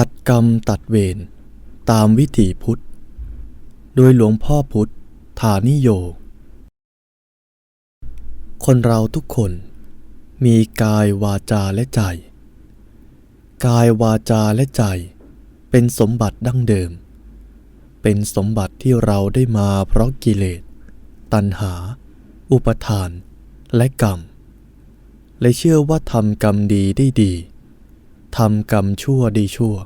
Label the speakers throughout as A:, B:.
A: ตัดกรรมตัดเวรตามวิถีพุทธ โดยหลวงพ่อพุทธฐานิโย คนเราทุกคนมีกายวาจาและใจ กายวาจาและใจ เป็นสมบัติดั้งเดิม เป็นสมบัติที่เราได้มาเพราะกิเลส ตัณหา อุปทาน และกรรม และเชื่อว่าทำกรรมดีได้ดี ทำกรรมชั่วด้ชั่ว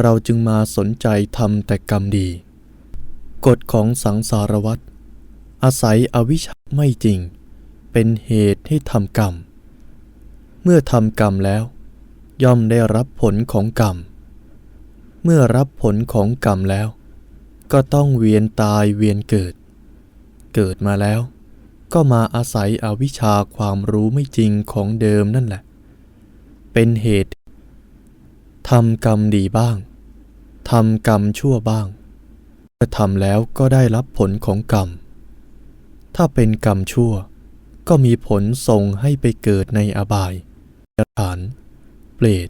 A: เราจึงมาสนใจทำแต่กรรมดี กฎของสังสารวัฏอาศัยอวิชชาไม่จริง เป็นเหตุให้ทำกรรม เมื่อทำกรรมแล้ว ย่อมได้รับผลของกรรม เมื่อรับผลของกรรมแล้ว ก็ต้องเวียนตายเวียนเกิด เกิดมาแล้ว ก็มาอาศัยอวิชชาความรู้ไม่จริงของเดิมนั่นแหละ เป็นเหตุทำกรรมดีบ้างทำกรรมชั่วบ้างเมื่อทำแล้วก็ได้รับผลของกรรม ถ้าเป็นกรรมชั่ว ก็มีผลส่งให้ไปเกิดในอบายยฐาน เปรต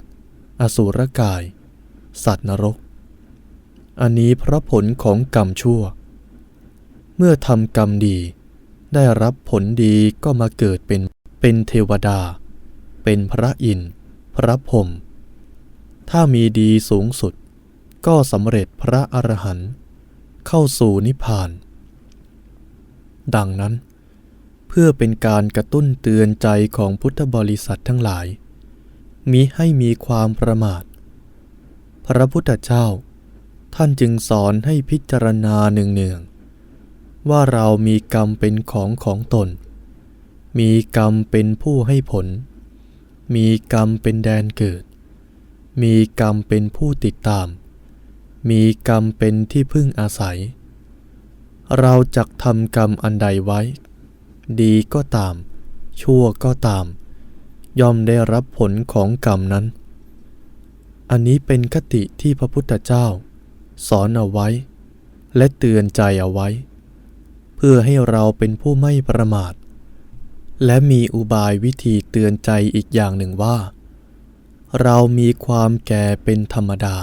A: อสุรกาย สัตว์นรก อันนี้เพราะผลของกรรมชั่ว เมื่อทำกรรมดี ได้รับผลดีก็มาเกิดเป็นเป็นเทวดา เป็นพระอินทร์ พระพรหมถ้ามีดีสูงสุด ก็สำเร็จพระอรหันต์เข้าสู่นิพพาน ดังนั้น เพื่อเป็นการกระตุ้นเตือนใจของพุทธบริษัททั้งหลาย มิให้มีความประมาท พระพุทธเจ้า ท่านจึงสอนให้พิจารณาเนืองๆว่าเรามีกรรมเป็นของของตน มีกรรมเป็นผู้ให้ผล มีกรรมเป็นแดนเกิด มีกรรมเป็นผู้ติดตาม มีกรรมเป็นที่พึ่งอาศัย เราจักทำกรรมอันใดไว้ ดีก็ตาม ชั่วก็ตาม ย่อมได้รับผลของกรรมนั้น อันนี้เป็นคติที่พระพุทธเจ้า สอนเอาไว้ และเตือนใจเอาไว้ เพื่อให้เราเป็นผู้ไม่ประมาท และมีอุบายวิธีเตือนใจอีกอย่างหนึ่งว่า เรามีความแก่เป็นธรรมดา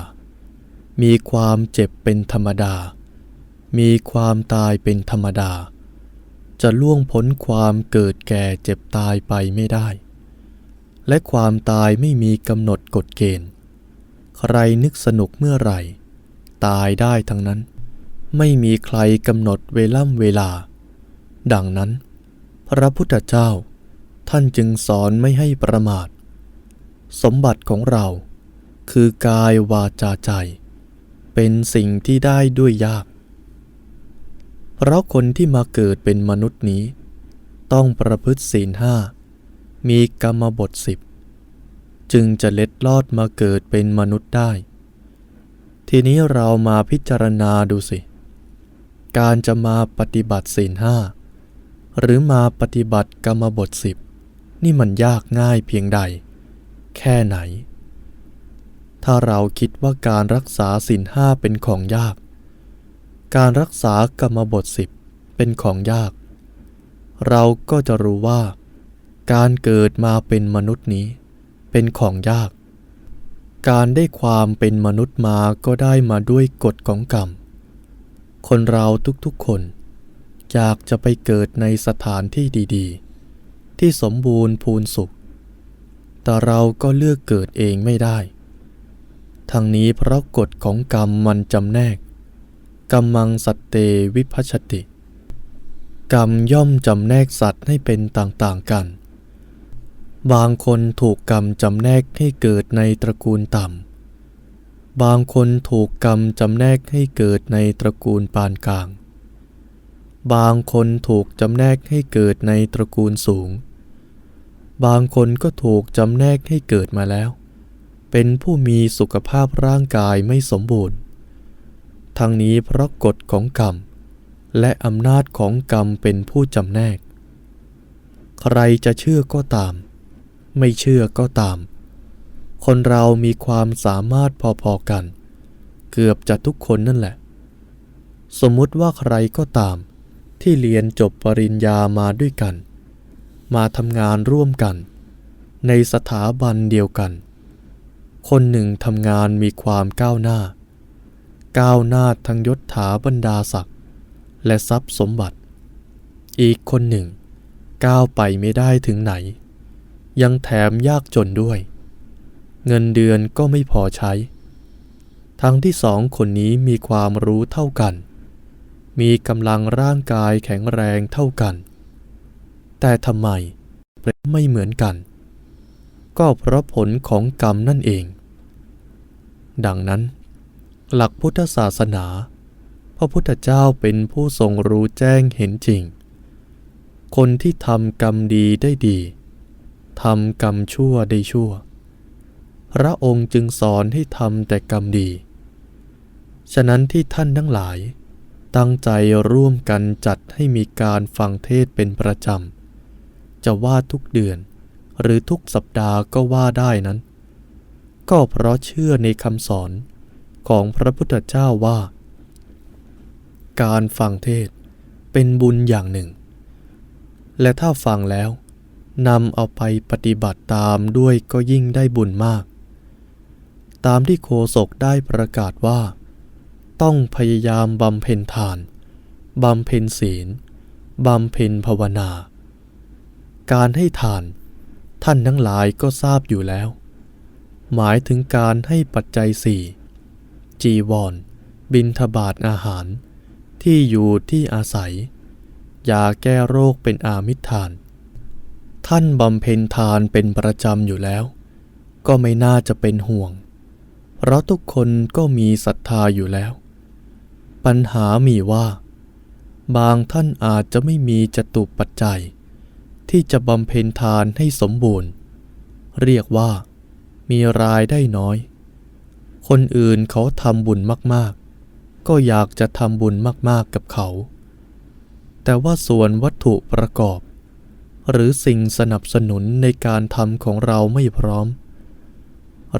A: มีความเจ็บเป็นธรรมดา มีความตายเป็นธรรมดา จะล่วงพ้นความเกิดแก่เจ็บตายไปไม่ได้ และความตายไม่มีกำหนดกฎเกณฑ์ ใครนึกสนุกเมื่อไหร่ ตายได้ทั้งนั้น ไม่มีใครกำหนดเวล่ำเวลา ดังนั้น พระพุทธเจ้า ท่านจึงสอนไม่ให้ประมาท สมบัติของเรา คือกายวาจาใจ เป็นสิ่งที่ได้ด้วยยาก เพราะคนที่มาเกิดเป็นมนุษย์นี้ ต้องประพฤติศีลห้า มีกรรมบทสิบจึงจะเล็ดลอดมาเกิดเป็นมนุษย์ได้ ทีนี้เรามาพิจารณาดูสิ การจะมาปฏิบัติศีลห้า หรือมาปฏิบัติกรรมบทสิบนี่มันยากง่ายเพียงใด แค่ไหน ถ้าเราคิดว่าการรักษาศีลห้าเป็นของยาก การรักษากรรมบทสิบเป็นของยาก เราก็จะรู้ว่า การเกิดมาเป็นมนุษย์นี้ เป็นของยาก การได้ความเป็นมนุษย์มาก็ได้มาด้วยกฎของกรรม คนเราทุกๆคน อยากจะไปเกิดในสถานที่ดีๆ ที่สมบูรณ์พูนสุข แต่เราก็เลือกเกิดเองไม่ได้ ทั้งนี้เพราะกฎของกรรมมันจำแนกกรรมังสัตเตวิพัชชติ กรรมย่อมจำแนกสัตว์ให้เป็นต่างๆกัน บางคนถูกกรรมจำแนกให้เกิดในตระกูลต่ำ บางคนถูกกรรมจำแนกให้เกิดในตระกูลปานกลาง บางคนถูกจำแนกให้เกิดในตระกูลสูง บางคนก็ถูกจำแนกให้เกิดมาแล้ว เป็นผู้มีสุขภาพร่างกายไม่สมบูรณ์ ทั้งนี้เพราะกฎของกรรม และอำนาจของกรรมเป็นผู้จำแนก ใครจะเชื่อก็ตาม ไม่เชื่อก็ตาม คนเรามีความสามารถพอๆกัน เกือบจะทุกคนนั่นแหละสมมุติว่าใครก็ตาม ที่เรียนจบปริญญามาด้วยกัน มาทำงานร่วมกัน ในสถาบันเดียวกัน คนหนึ่งทำงานมีความก้าวหน้า ก้าวหน้าทั้งยศถาบรรดาศักดิ์และทรัพย์สมบัติ อีกคนหนึ่ง ก้าวไปไม่ได้ถึงไหน ยังแถมยากจนด้วย เงินเดือนก็ไม่พอใช้ ทั้งที่สองคนนี้มีความรู้เท่ากัน มีกำลังร่างกายแข็งแรงเท่ากัน แต่ทำไมไม่เหมือนกัน ก็เพราะผลของกรรมนั่นเอง ดังนั้น หลักพุทธศาสนา พระพุทธเจ้าเป็นผู้ทรงรู้แจ้งเห็นจริง คนที่ทำกรรมดีได้ดีทำกรรมชั่วได้ชั่ว พระองค์จึงสอนให้ทำแต่กรรมดี ฉะนั้นที่ท่านทั้งหลาย ตั้งใจร่วมกันจัดให้มีการฟังเทศเป็นประจำ จะว่าทุกเดือนหรือทุกสัปดาห์ก็ว่าได้นั้น ก็เพราะเชื่อในคำสอนของพระพุทธเจ้าว่า การฟังเทศเป็นบุญอย่างหนึ่ง และถ้าฟังแล้วนำเอาไปปฏิบัติตามด้วยก็ยิ่งได้บุญมาก ตามที่โคศกได้ประกาศว่า ต้องพยายามบำเพ็ญทาน บำเพ็ญศีล บำเพ็ญภาวนา การให้ทาน ท่านทั้งหลายก็ทราบอยู่แล้ว หมายถึงการให้ปัจจัยสี่จีวร บินทบาทอาหาร ที่อยู่ที่อาศัย ยาแก้โรคเป็นอามิตรทาน ท่านบำเพ็ญทานเป็นประจำอยู่แล้ว ก็ไม่น่าจะเป็นห่วง เพราะทุกคนก็มีศรัทธาอยู่แล้ว ปัญหามีว่า บางท่านอาจจะไม่มีจตุปัจจัย ที่จะบำเพ็ญทานให้สมบูรณ์ เรียกว่ามีรายได้น้อย คนอื่นเขาทำบุญมากๆ ก็อยากจะทำบุญมากๆกับเขา แต่ว่าส่วนวัตถุประกอบ หรือสิ่งสนับสนุนในการทำของเราไม่พร้อม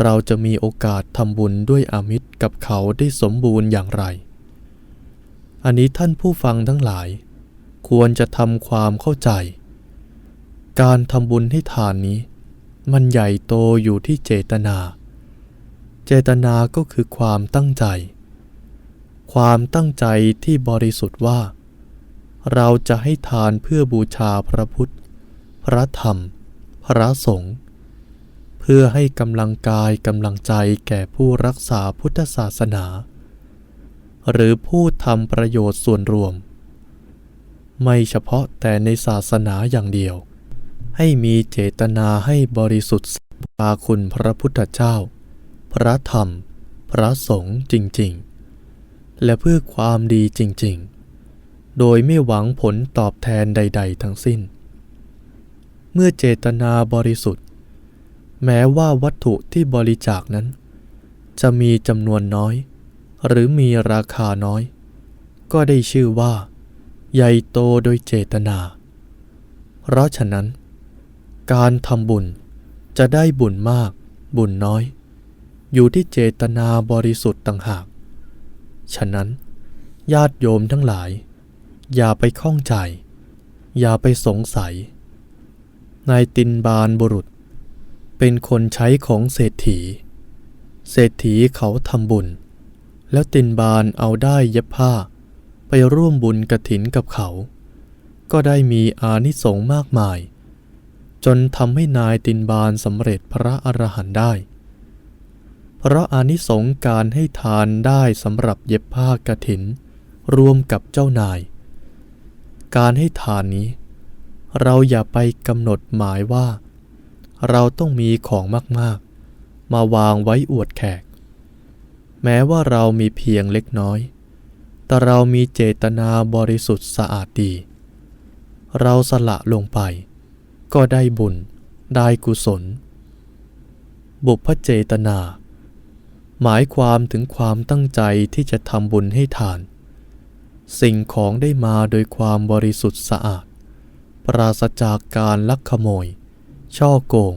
A: เราจะมีโอกาสทำบุญด้วยอามิตรกับเขาได้สมบูรณ์อย่างไร อันนี้ท่านผู้ฟังทั้งหลาย ควรจะทำความเข้าใจ การทำบุญให้ทานนี้ มันใหญ่โตอยู่ที่เจตนา เจตนาก็คือความตั้งใจ ความตั้งใจที่บริสุทธิ์ว่า เราจะให้ทานเพื่อบูชาพระพุทธ พระธรรม พระสงฆ์เพื่อให้กำลังกายกำลังใจแก่ผู้รักษาพุทธศาสนา หรือผู้ทำประโยชน์ส่วนรวม ไม่เฉพาะแต่ในศาสนาอย่างเดียว ให้มีเจตนาให้บริสุทธิ์ปาคุณพระพุทธเจ้า พระธรรม พระสงฆ์จริง ๆ และเพื่อความดีจริง ๆ โดยไม่หวังผลตอบแทนใด ๆ ทั้งสิ้น เมื่อเจตนาบริสุทธิ์ แม้ว่าวัตถุที่บริจาคนั้น จะมีจำนวนน้อย หรือมีราคาน้อย ก็ได้ชื่อว่า ใหญ่โตโดยเจตนา เพราะฉะนั้น การทำบุญจะได้บุญมากบุญน้อย อยู่ที่เจตนาบริสุทธิ์ต่างหาก ฉะนั้น ญาติโยมทั้งหลาย อย่าไปข้องใจ อย่าไปสงสัย นายตินบานบุรุษ เป็นคนใช้ของเศรษฐี เศรษฐีเขาทำบุญ แล้วตินบานเอาได้เย็บผ้า ไปร่วมบุญกระถินกับเขา ก็ได้มีอานิสงส์มากมาย จนทำให้นายตินบานสำเร็จพระอรหันต์ได้ เพราะอานิสงส์การให้ทานได้สำหรับเย็บผ้ากระถิน รวมกับเจ้านาย การให้ทานนี้ เราอย่าไปกำหนดหมายว่า เราต้องมีของมากๆ มาวางไว้อวดแขก แม้ว่าเรามีเพียงเล็กน้อย แต่เรามีเจตนาบริสุทธิ์สะอาดดี เราสละลงไป ก็ได้บุญ ได้กุศล บุพเจตนา หมายความถึงความตั้งใจที่จะทำบุญให้ทาน สิ่งของได้มาโดยความบริสุทธิ์สะอาด ปราศจากการลักขโมย ช่อโกง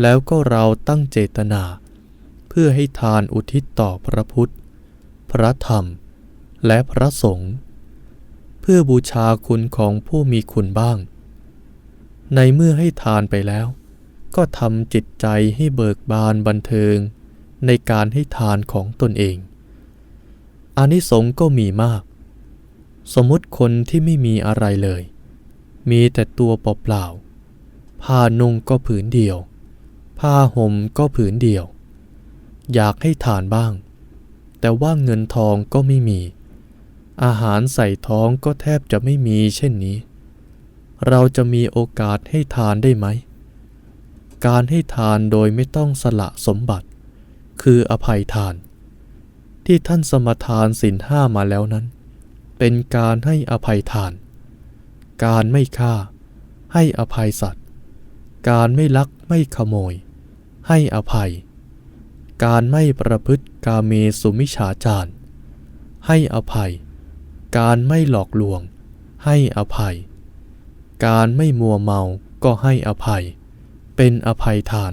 A: แล้วก็เราตั้งเจตนา พื่อให้ทานอุทิศต่อพระพุทธ พระธรรม และพระสงฆ์เพื่อบูชาคุณของผู้มีคุณบ้าง ในเมื่อให้ทานไปแล้ว ก็ทำจิตใจให้เบิกบานบันเทิง ในการให้ทานของตนเองอานิสงส์ก็มีมาก สมมติคนที่ไม่มีอะไรเลย มีแต่ตัวเปล่าๆผ้านุ่งก็ผืนเดียว ผ้าห่มก็ผืนเดียว อยากให้ทานบ้าง แต่ว่าเงินทองก็ไม่มี อาหารใส่ท้องก็แทบจะไม่มีเช่นนี้ เราจะมีโอกาสให้ทานได้ไหม การให้ทานโดยไม่ต้องสละสมบัติ คืออภัยทาน ที่ท่านสมทานสินห้ามาแล้วนั้น เป็นการให้อภัยทาน การไม่ฆ่า ให้อภัยสัตว์ การไม่ลักไม่ขโมย ให้อภัย การไม่ประพฤติกาเมสุมิฉาจารให้อภัย การไม่หลอกลวง ให้อภัย การไม่มัวเมาก็ให้อภัย เป็นอภัยทาน